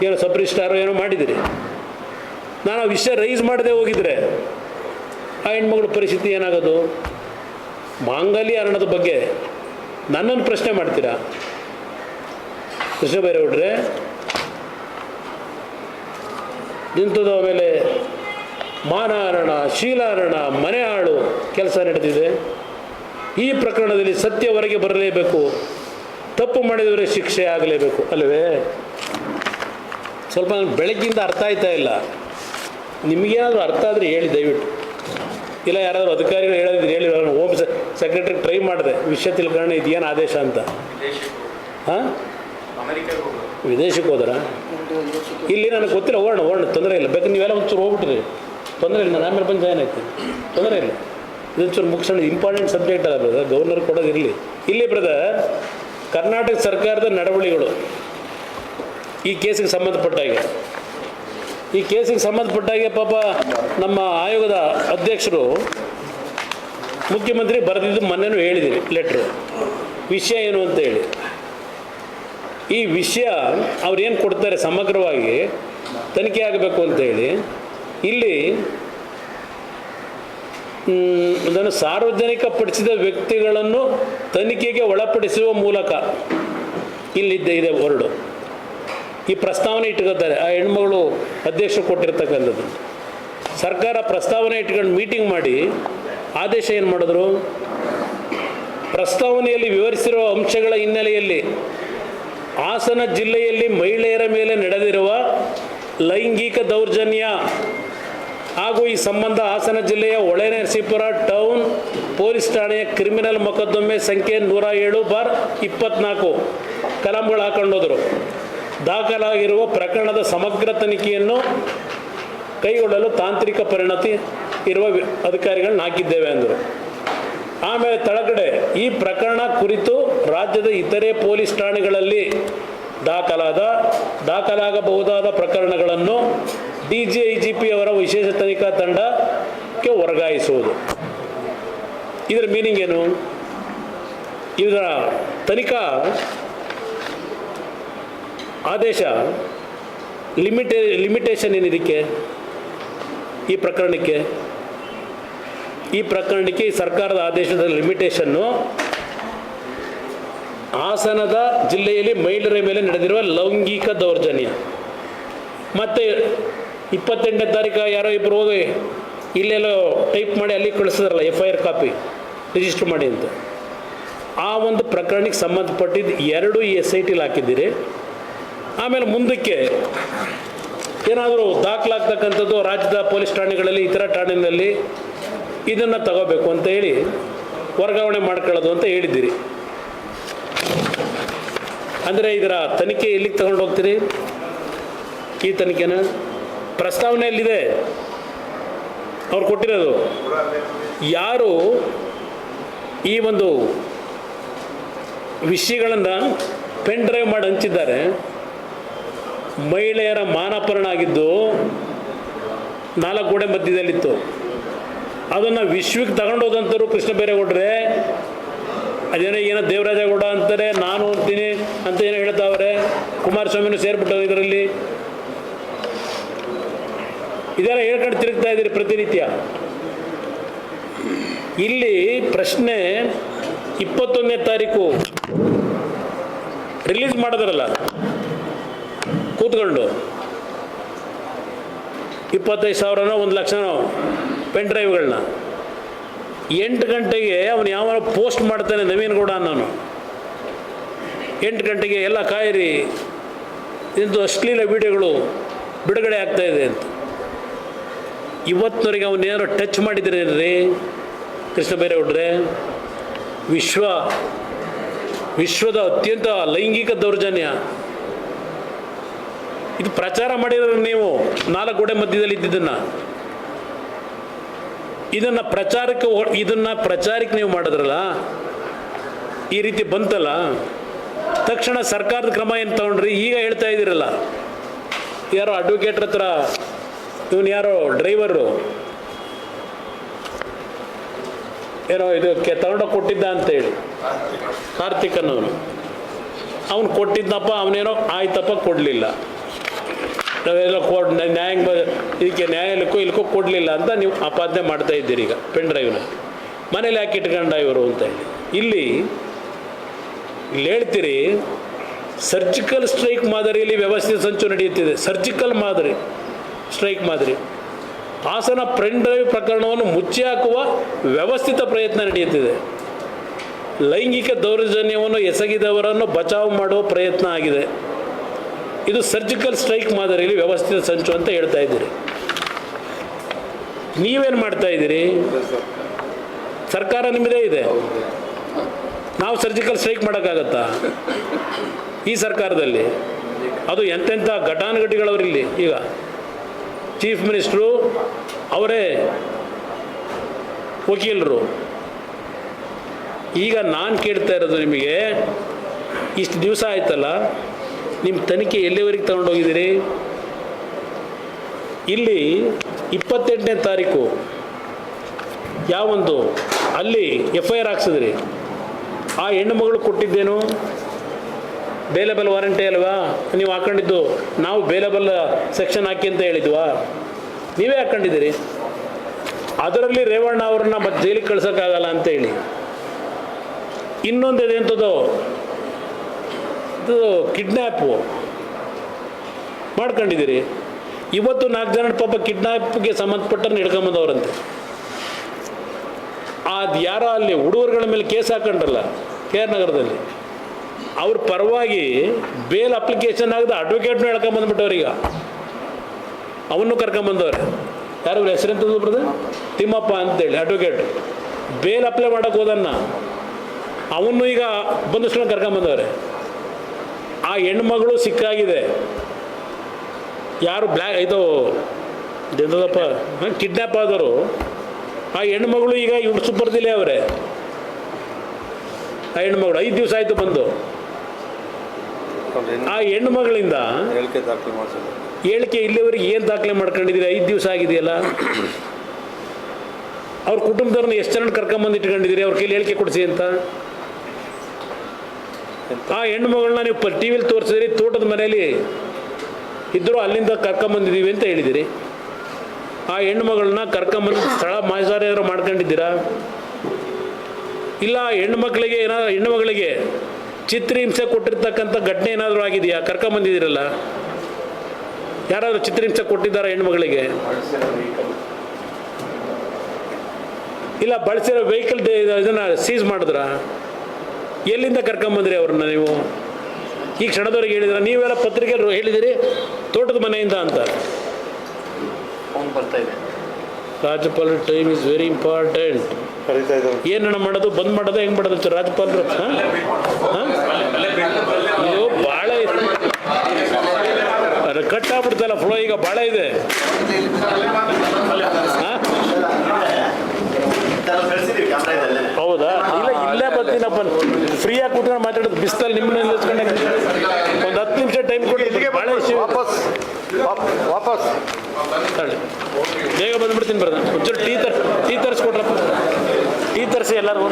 ಏನೋ ಸಬ್ ರಿಜಿಸ್ಟ್ರಾರೋ ಏನೋ ಮಾಡಿದಿರಿ ನಾನು ಆ ವಿಷಯ ರೈಸ್ ಮಾಡದೆ ಹೋಗಿದ್ರೆ ಆ ಹೆಣ್ಮಗಳ ಪರಿಸ್ಥಿತಿ ಏನಾಗೋದು? ಮಾಂಗಲ್ಯ ಅರಣ್ಯದ ಬಗ್ಗೆ ನನ್ನನ್ನು ಪ್ರಶ್ನೆ ಮಾಡ್ತೀರಾ? ಕೃಷ್ಣ ಬೈರೇಗೌಡ್ರೆ ನಿಂತದ ಮೇಲೆ ಮಾನಹರಣ ಶೀಲಾರಣ ಮನೆ ಹಾಳು ಕೆಲಸ ನಡೆದಿದೆ. ಈ ಪ್ರಕರಣದಲ್ಲಿ ಸತ್ಯ ಹೊರಗೆ ಬರಲೇಬೇಕು. ತಪ್ಪು ಮಾಡಿದವರೇ ಶಿಕ್ಷೆ ಆಗಲೇಬೇಕು ಅಲ್ಲವೇ? ಸ್ವಲ್ಪ ನನಗೆ ಬೆಳಗ್ಗಿಂದ ಅರ್ಥ ಆಯ್ತಾ ಇಲ್ಲ. ನಿಮಗೇನಾದರೂ ಅರ್ಥ ಆದರೆ ಹೇಳಿ ದಯವಿಟ್ಟು. ಇಲ್ಲ ಯಾರಾದರೂ ಅಧಿಕಾರಿಗಳು ಹೇಳಿದ್ರೆ ಹೇಳಿ ಹೋಮ್ ಸೆಕ್ರೆಟರಿ ಟ್ರೈ ಮಾಡಿದೆ. ವಿಷಯ ತಿಳ್ಕೊಂಡು ಇದೇನು ಆದೇಶ ಅಂತ. ಹಾಂ? ವಿದೇಶಕ್ಕೆ ಹೋದ್ರ? ಇಲ್ಲಿ ನನಗೆ ಗೊತ್ತಿಲ್ಲ ಓಡೋಣ ಓಡೋಣ ತೊಂದರೆ ಇಲ್ಲ. ಬೇಕಾದ್ರೆ ನೀವೆಲ್ಲ ಒಂಚೂರು ಹೋಗ್ಬಿಟ್ರಿ ತೊಂದರೆ ಇಲ್ಲ ನಾನು ಆಮೇಲೆ ಬಂದು ಜಾಯ್ನ್ ಆಯ್ತು. ತೊಂದರೆ ಇಲ್ಲ. ಇದೊಂಚೂರು ಮುಗಿಸೋಣ ಇಂಪಾರ್ಟೆಂಟ್ ಸಬ್ಜೆಕ್ಟ್ ಅಲ್ಲ ಬ್ರದರ್ ಗವರ್ನರ್ ಕೊಡೋದು ಇರಲಿ. ಇಲ್ಲಿ ಬ್ರದರ್ ಕರ್ನಾಟಕ ಸರ್ಕಾರದ ನಡವಳಿಗಳು. ಈ ಕೇಸಿಗೆ ಸಂಬಂಧಪಟ್ಟಾಗೆ ಈ ಕೇಸಿಗೆ ಸಂಬಂಧಪಟ್ಟಾಗೆ ಪಾಪ ನಮ್ಮ ಆಯೋಗದ ಅಧ್ಯಕ್ಷರು ಮುಖ್ಯಮಂತ್ರಿ ಬರೆದಿದ್ದು ಮೊನ್ನೆನೂ ಹೇಳಿದ್ದೀನಿ ಲೆಟ್ರು ವಿಷಯ ಏನು ಅಂತ ಹೇಳಿ. ಈ ವಿಷಯ ಅವ್ರು ಏನು ಕೊಡ್ತಾರೆ ಸಮಗ್ರವಾಗಿ ತನಿಖೆ ಆಗಬೇಕು ಅಂತೇಳಿ ಇಲ್ಲಿ ಅದನ್ನು ಸಾರ್ವಜನಿಕ ಪಡಿಸಿದ ವ್ಯಕ್ತಿಗಳನ್ನು ತನಿಖೆಗೆ ಒಳಪಡಿಸುವ ಮೂಲಕ ಇಲ್ಲಿದ್ದ ಇದೆ ಹೊರಡು ಈ ಪ್ರಸ್ತಾವನೆ ಇಟ್ಕೋತಾರೆ ಆ ಹೆಣ್ಮಗಳು ಅಧ್ಯಕ್ಷರು ಕೊಟ್ಟಿರ್ತಕ್ಕಂಥದ್ದು. ಸರ್ಕಾರ ಪ್ರಸ್ತಾವನೆ ಇಟ್ಕೊಂಡು ಮೀಟಿಂಗ್ ಮಾಡಿ ಆದೇಶ ಏನು ಮಾಡಿದ್ರು? ಪ್ರಸ್ತಾವನೆಯಲ್ಲಿ ವಿವರಿಸಿರುವ ಅಂಶಗಳ ಹಿನ್ನೆಲೆಯಲ್ಲಿ ಹಾಸನ ಜಿಲ್ಲೆಯಲ್ಲಿ ಮಹಿಳೆಯರ ಮೇಲೆ ನಡೆದಿರುವ ಲೈಂಗಿಕ ದೌರ್ಜನ್ಯ ಹಾಗೂ ಈ ಸಂಬಂಧ ಹಾಸನ ಜಿಲ್ಲೆಯ ಹೊಳೆನರಸೀಪುರ ಟೌನ್ ಪೊಲೀಸ್ ಠಾಣೆಯ ಕ್ರಿಮಿನಲ್ ಮೊಕದ್ದಮೆ ಸಂಖ್ಯೆ ನೂರ ಏಳು ಬಾರ್ ಇಪ್ಪತ್ನಾಲ್ಕು ಕಲಂಗಳು ಹಾಕೊಂಡೋದರು. ದಾಖಲಾಗಿರುವ ಪ್ರಕರಣದ ಸಮಗ್ರ ತನಿಖೆಯನ್ನು ಕೈಗೊಳ್ಳಲು ತಾಂತ್ರಿಕ ಪರಿಣತಿ ಇರುವ ಅಧಿಕಾರಿಗಳನ್ನ ಹಾಕಿದ್ದೇವೆ ಅಂದರು. ಆಮೇಲೆ ತಳಗಡೆ ಈ ಪ್ರಕರಣ ಕುರಿತು ರಾಜ್ಯದ ಇತರೆ ಪೊಲೀಸ್ ಠಾಣೆಗಳಲ್ಲಿ ದಾಖಲಾದ, ದಾಖಲಾಗಬಹುದಾದ ಪ್ರಕರಣಗಳನ್ನು D G I G P ಅವರ ವಿಶೇಷ ತನಿಖಾ ತಂಡಕ್ಕೆ ವರ್ಗಾಯಿಸುವುದು. ಇದರ ಮೀನಿಂಗ್ ಏನು? ಇದರ ತನಿಖಾ ಆದೇಶ ಲಿಮಿಟೇ, ಲಿಮಿಟೇಷನ್ ಏನಿದಕ್ಕೆ? ಈ ಪ್ರಕರಣಕ್ಕೆ ಈ ಪ್ರಕರಣಕ್ಕೆ ಈ ಸರ್ಕಾರದ ಆದೇಶದ ಲಿಮಿಟೇಷನ್ನು ಹಾಸನದ ಜಿಲ್ಲೆಯಲ್ಲಿ ಮಹಿಳೆಯರ ಮೇಲೆ ನಡೆದಿರುವ ಲೌಂಗಿಕ ದೌರ್ಜನ್ಯ. ಮತ್ತು ಇಪ್ಪತ್ತೆಂಟನೇ ತಾರೀಕು ಯಾರೋ ಇಬ್ಬರು ಹೋಗಿ ಇಲ್ಲೆಲ್ಲೋ ಟೈಪ್ ಮಾಡಿ ಅಲ್ಲಿ ಕಳಿಸಿದ್ರಲ್ಲ F I R copy register ಮಾಡಿ ಅಂತ. ಆ ಒಂದು ಪ್ರಕರಣಕ್ಕೆ ಸಂಬಂಧಪಟ್ಟಿದ್ದು ಎರಡು ಎಸ್ ಐ ಟಿಲಿ ಹಾಕಿದ್ದೀರಿ. ಆಮೇಲೆ ಮುಂದಕ್ಕೆ ಏನಾದರೂ ದಾಖಲಾಗ್ತಕ್ಕಂಥದ್ದು ರಾಜ್ಯದ ಪೊಲೀಸ್ ಠಾಣೆಗಳಲ್ಲಿ, ಇತರ ಠಾಣೆಗಳಲ್ಲಿ ಇದನ್ನು ತಗೋಬೇಕು ಅಂತ ಹೇಳಿ ವರ್ಗಾವಣೆ ಮಾಡ್ಕೊಳ್ಳೋದು ಅಂತ ಹೇಳಿದ್ದೀರಿ. ಅಂದರೆ ಇದರ ತನಿಖೆ ಎಲ್ಲಿಗೆ ತಗೊಂಡು ಹೋಗ್ತೀರಿ? ಈ ತನಿಖೆನ? ಪ್ರಸ್ತಾವನೆಯಲ್ಲಿದೆ ಅವ್ರು ಕೊಟ್ಟಿರೋದು. ಯಾರು ಈ ಒಂದು ವಿಷಯಗಳನ್ನು ಪೆನ್ ಡ್ರೈವ್ ಮಾಡಿ ಹಂಚಿದ್ದಾರೆ, ಮಹಿಳೆಯರ ಮಾನಪರಣ ಆಗಿದ್ದು ನಾಲ್ಕು ಗೋಡೆ ಮಧ್ಯದಲ್ಲಿತ್ತು. ಅದನ್ನು ವಿಶ್ವಕ್ಕೆ ತಗೊಂಡೋದಂತರು ಕೃಷ್ಣ ಬೇರೆಗೌಡ್ರೆ, ಅದೇನೋ ಏನೋ ದೇವರಾಜೇಗೌಡ ಅಂತಾರೆ, ನಾನು ಅಂತೀನಿ ಅಂತ ಏನೋ ಹೇಳ್ತಾವ್ರೆ, ಕುಮಾರಸ್ವಾಮಿನೂ ಸೇರ್ಬಿಟ್ಟು ಇದರಲ್ಲಿ. ಇದೆಲ್ಲ ಹೇಳ್ಕೊಂಡು ತಿರುಗ್ತಾ ಇದ್ದೀರಿ ಪ್ರತಿನಿತ್ಯ. ಇಲ್ಲಿ ಪ್ರಶ್ನೆ ಇಪ್ಪತ್ತೊಂದನೇ ತಾರೀಕು. ರಿಲೀಸ್ ಮಾಡಿದ್ರಲ್ಲ, ಕೂತ್ಕೊಂಡು. ಇಪ್ಪತ್ತೈದು ಸಾವಿರನೋ ಒಂದು ಲಕ್ಷನೋ. ಪೆನ್ ಡ್ರೈವ್ಗಳನ್ನ. ಎಂಟು ಗಂಟೆಗೆ ಅವನು ಯಾವ ಪೋಸ್ಟ್ ಮಾಡ್ತಾನೆ ನವೀನ್ ಗೌಡ ನಾನು ಎಂಟು ಗಂಟೆಗೆ ಎಲ್ಲ ಕಾಯಿರಿ ಇಂದು ಅಶ್ಲೀಲ ವಿಡಿಯೋಗಳು ಬಿಡುಗಡೆ ಆಗ್ತಾ ಇದೆ ಅಂತ. ಇವತ್ತಿನವರೆಗೆ ಅವನೇನೋ ಟಚ್ ಮಾಡಿದ್ರೇನ್ರಿ ಕೃಷ್ಣ ಬೈರೇಗೌಡ್ರೆ, ವಿಶ್ವ, ವಿಶ್ವದ ಅತ್ಯಂತ ಲೈಂಗಿಕ ದೌರ್ಜನ್ಯ. ಇದು ಪ್ರಚಾರ ಮಾಡಿರೋ ನೀವು, ನಾಲ್ಕು ಗೋಡೆ ಮಧ್ಯದಲ್ಲಿ ಇದ್ದಿದ್ದನ್ನು. ಇದನ್ನ ಪ್ರಚಾರಕ್ಕೆ ಇದನ್ನ ಪ್ರಚಾರಕ್ಕೆ ನೀವು ಮಾಡಿದ್ರಲ್ಲ, ಈ ರೀತಿ ಬಂತಲ್ಲ? ತಕ್ಷಣ ಸರ್ಕಾರದ ಕ್ರಮ ಏನು ತಗೊಂಡ್ರಿ? ಈಗ ಹೇಳ್ತಾ ಇದ್ದೀರಲ್ಲ. ಯಾರೋ ಅಡ್ವೊಕೇಟ್ರ್ ಹತ್ರ, ಇವನು ಯಾರೋ ಡ್ರೈವರು ಏನೋ ಇದಕ್ಕೆ ತಗೊಂಡೋಗಿ ಕೊಟ್ಟಿದ್ದ ಅಂತೇಳಿ ಕಾರ್ತಿಕ್ ಅನ್ನೋನು ಅವನು ಕೊಟ್ಟಿದ್ದಪ್ಪ, ಅವನೇನೋ ಆಯ್ತಪ್ಪ, ಕೊಡಲಿಲ್ಲ. ನಾವೆಲ್ಲ ಕೋರ್ಟ್ ನ್ಯಾಯಾಂಗ ಇದಕ್ಕೆ ನ್ಯಾಯಾಲಯಕ್ಕೂ ಇಲ್ಲಕ್ಕೂ ಕೊಡಲಿಲ್ಲ ಅಂತ ನೀವು ಆಪಾದನೆ ಮಾಡ್ತಾ ಇದ್ದೀರಿ ಈಗ, ಪೆನ್ ಡ್ರೈವ್ನ. ಮನೇಲಿ ಯಾಕೆ ಇಟ್ಕೊಂಡ ಇವರು ಅಂತ ಹೇಳಿ. ಇಲ್ಲಿ ಇಲ್ಲಿ ಹೇಳ್ತೀರಿ, ಸರ್ಜಿಕಲ್ ಸ್ಟ್ರೈಕ್ ಮಾದರಿಯಲ್ಲಿ ವ್ಯವಸ್ಥಿತ ಸಂಚು ನಡೆಯುತ್ತಿದೆ. ಸರ್ಜಿಕಲ್ ಮಾದರಿ, ಸ್ಟ್ರೈಕ್ ಮಾದರಿ. ಹಾಸನ ಪೆನ್ ಡ್ರೈವ್ ಪ್ರಕರಣವನ್ನು ಮುಚ್ಚಿ ಹಾಕುವ ವ್ಯವಸ್ಥಿತ ಪ್ರಯತ್ನ ನಡೆಯುತ್ತಿದೆ. ಲೈಂಗಿಕ ದೌರ್ಜನ್ಯವನ್ನು ಎಸಗಿದವರನ್ನು ಬಚಾವ್ ಮಾಡುವ ಪ್ರಯತ್ನ ಆಗಿದೆ. ಇದು ಸರ್ಜಿಕಲ್ ಸ್ಟ್ರೈಕ್ ಮಾದರಿಯಲ್ಲಿ ವ್ಯವಸ್ಥಿತ ಸಂಚು ಅಂತ ಹೇಳ್ತಾ ಇದ್ದೀರಿ. ನೀವೇನು ಮಾಡ್ತಾ ಇದ್ದೀರಿ? ಸರ್ಕಾರ ನಿಮ್ಮದೇ ಇದೆ. ನಾವು ಸರ್ಜಿಕಲ್ ಸ್ಟ್ರೈಕ್ ಮಾಡೋಕ್ಕಾಗತ್ತಾ? ಈ ಸರ್ಕಾರದಲ್ಲಿ? ಅದು ಎಂತೆಂಥ ಘಟಾನುಘಟಿಗಳವರಿಲ್ಲಿ ಈಗ. ಚೀಫ್ ಮಿನಿಸ್ಟ್ರು, ಅವರೇ ವಕೀಲರು. ಈಗ ನಾನು ಕೇಳ್ತಾ ಇರೋದು ನಿಮಗೆ, ಇಷ್ಟು ದಿವಸ ಆಯ್ತಲ್ಲ? ನಿಮ್ಮ ತನಿಖೆ ಎಲ್ಲಿವರೆಗೆ ತಗೊಂಡೋಗಿದ್ದೀರಿ? ಇಲ್ಲಿ ಇಪ್ಪತ್ತೆಂಟನೇ ತಾರೀಕು. ಯಾವೊಂದು ಅಲ್ಲಿ ಎಫ್ ಐ ಆರ್ ಹಾಕ್ಸಿದ್ರಿ. ಆ ಹೆಣ್ಣು ಮಗಳು ಕೊಟ್ಟಿದ್ದೇನು? ಬೇಲೆಬಲ್ ವಾರಂಟಿ ಅಲ್ವಾ? ನೀವು ಹಾಕೊಂಡಿದ್ದು ನಾವು ಬೇಲೆಬಲ್ ಸೆಕ್ಷನ್ ಹಾಕಿ ಅಂತ ಹೇಳಿದ್ವಾ? ನೀವೇ ಹಾಕೊಂಡಿದ್ದೀರಿ. ಅದರಲ್ಲಿ ರೇವಣ್ಣ ಅವ್ರನ್ನ ಮತ್ತೆ ಜೈಲಿಗೆ ಕಳ್ಸೋಕ್ಕಾಗಲ್ಲ ಅಂತ ಹೇಳಿ. ಇನ್ನೊಂದು ಎಂಥದ್ದು ಇದು ಕಿಡ್ನ್ಯಾಪು ಮಾಡ್ಕೊಂಡಿದ್ದೀರಿ. ಇವತ್ತು ನಾಲ್ಕು ಜನ ಪಾಪ ಕಿಡ್ನಾಪ್ಗೆ ಸಂಬಂಧಪಟ್ಟನ್ನು ಹಿಡ್ಕೊಂಬಂದವ್ರಂತೆ. ಅದು ಯಾರೋ ಅಲ್ಲಿ ಹುಡುಗರುಗಳ ಮೇಲೆ ಕೇಸ್ ಹಾಕೊಂಡ್ರಲ್ಲ, ಕೆ ಆರ್ ನಗರದಲ್ಲಿ. ಅವ್ರ ಪರವಾಗಿ ಬೇಲ್ ಅಪ್ಲಿಕೇಶನ್ ಆಗದ ಅಡ್ವೊಕೇಟ್ನು ಹೇಳ್ಕೊಂಬಂದ್ಬಿಟ್ಟವ್ರೀಗ ಅವನ್ನು ಕರ್ಕೊಂಬಂದವ್ರೆ. ಯಾರು ಹೆಸರೆಂತದ್ದು ಬ್ರದರ್? ತಿಮ್ಮಪ್ಪ ಅಂತೇಳಿ, ಅಡ್ವೊಕೇಟ್. ಬೇಲ್ ಅಪ್ಲೈ ಮಾಡೋಕೆ ಹೋದನ್ನ. ಅವನ್ನು ಈಗ ಬಂದಷ್ಟು ಕರ್ಕೊಂಬಂದವ್ರೆ. ಆ ಹೆಣ್ಮಗಳು ಸಿಕ್ಕಾಗಿದೆ. ಯಾರು ಬ್ಲ್ಯಾಕ್ ಇದು ಎಂದದಪ್ಪ ಕಿಡ್ನ್ಯಾಪ್ ಆದವರು. ಆ ಹೆಣ್ಮಗಳು ಈಗ ಇವ್ರು ಸುಪರ್ದಿಲೆ ಅವರೇ. ಆ ಹೆಣ್ಮಗಳು ಐದು ದಿವಸ ಆಯಿತು ಬಂದು. ಆ ಹೆಣ್ಮಗಳಿಂದ ಹೇಳಿಕೆ ದಾಖಲೆ ಮಾಡಿಸಿದ್ರು. ಹೇಳಿಕೆ ಇಲ್ಲಿವರೆಗೆ ಏನು ದಾಖಲೆ ಮಾಡ್ಕೊಂಡಿದ್ದೀರಿ? ಐದು ದಿವಸ ಆಗಿದೆಯಲ್ಲ? ಅವ್ರ ಕುಟುಂಬದವ್ರನ್ನ ಎಷ್ಟು ಜನ ಕರ್ಕೊಂಬಂದು ಇಟ್ಕೊಂಡಿದ್ದೀರಿ? ಅವ್ರ ಕೈಲಿ ಹೇಳಿಕೆ ಕೊಡಿಸಿ ಅಂತ? ಆ ಹೆಣ್ಣು ಮಗಳನ್ನ ನೀವು ಟಿ ವಿಲಿ ತೋರಿಸಿದ್ರಿ, ತೋಟದ ಮನೆಯಲ್ಲಿ ಇದ್ದರು ಅಲ್ಲಿಂದ ಕರ್ಕೊಂಬಂದಿದ್ದೀವಿ ಅಂತ ಹೇಳಿದಿರಿ ಆ ಹೆಣ್ಣು ಮಗಳನ್ನ ಕರ್ಕೊಂಬಂದು ಸ್ಥಳ ಏನಾದ್ರು ಮಾಡ್ಕೊಂಡಿದ್ದೀರಾ? ಇಲ್ಲ, ಹೆಣ್ಣು ಮಕ್ಕಳಿಗೆ ಏನಾದ್ರು ಹೆಣ್ಣು ಮಗಳಿಗೆ ಚಿತ್ರಹಿಂಸೆ ಕೊಟ್ಟಿರ್ತಕ್ಕಂಥ ಘಟನೆ ಏನಾದರೂ ಆಗಿದೆಯಾ? ಕರ್ಕೊಂಬಂದಿದ್ದೀರಲ್ಲ ಯಾರಾದರೂ ಚಿತ್ರಹಿಂಸೆ ಕೊಟ್ಟಿದ್ದಾರಾ ಹೆಣ್ಮಗಳಿಗೆ ಇಲ್ಲ, ಬಳಸಿರೋ ವೆಹಿಕಲ್ ಇದನ್ನು ಸೀಸ್ ಮಾಡಿದ್ರ? ಎಲ್ಲಿಂದ ಕರ್ಕೊಂಬಂದ್ರಿ ಅವ್ರನ್ನ ನೀವು? ಈ ಕ್ಷಣದವರೆಗೆ ಹೇಳಿದ್ರ ನೀವೆಲ್ಲ ಪತ್ರಿಕೆ ಹೇಳಿದಿರಿ ತೋಟದ ಮನೆಯಿಂದ ಅಂತ. ರಾಜ್ಯಪಾಲ ಟೈಮ್ ಇಸ್ ವೆರಿ ಇಂಪಾರ್ಟೆಂಟ್ ಏನಣ್ಣ ಮಾಡೋದು? ಬಂದ್ ಮಾಡೋದು? ಹೆಂಗೆ ಮಾಡೋದು ರಾಜ್ಯಪಾಲರು? ಹಾಂ? ಹಾಂ? ಇದು. ಭಾಳ ಅದು ಕಟ್ ಆಗ್ಬಿಡ್ತಲ್ಲ ಫ್ಲೋ ಈಗ ಭಾಳ ಇದೆ. ಹಾಂ? ಹೌದಾ? ಇಲ್ಲ ಇಲ್ಲೇ ಬರ್ತೀನಪ್ಪ ಫ್ರೀಯಾಗಿ ಕೂತ್ಕೊಂಡು ಮಾತಾಡೋದು ಬಿಸ್ತಲ್ಲಿ ನಿಮ್ಮನ್ನ ನಿಲ್ಲಿಸ್ಕೊಂಡೆ. ಒಂದು ಹತ್ತು ನಿಮಿಷ ಟೈಮ್ ಕೊಡಿ. ಭಾಳ ಇಶ್ಯೂ ವಾಪಸ್. ವಾಪಸ್. ಬೇಗ ಬಂದ್ಬಿಡ್ತೀನಿ ಬರ್ದ ಒಂಚೂರು ಟೀ ತರ್ ಟೀ ತರಿಸ್ಕೊಟ್ರಪ್ಪ. ಟೀ ತರಿಸಿ ಎಲ್ಲರಿಗೂ.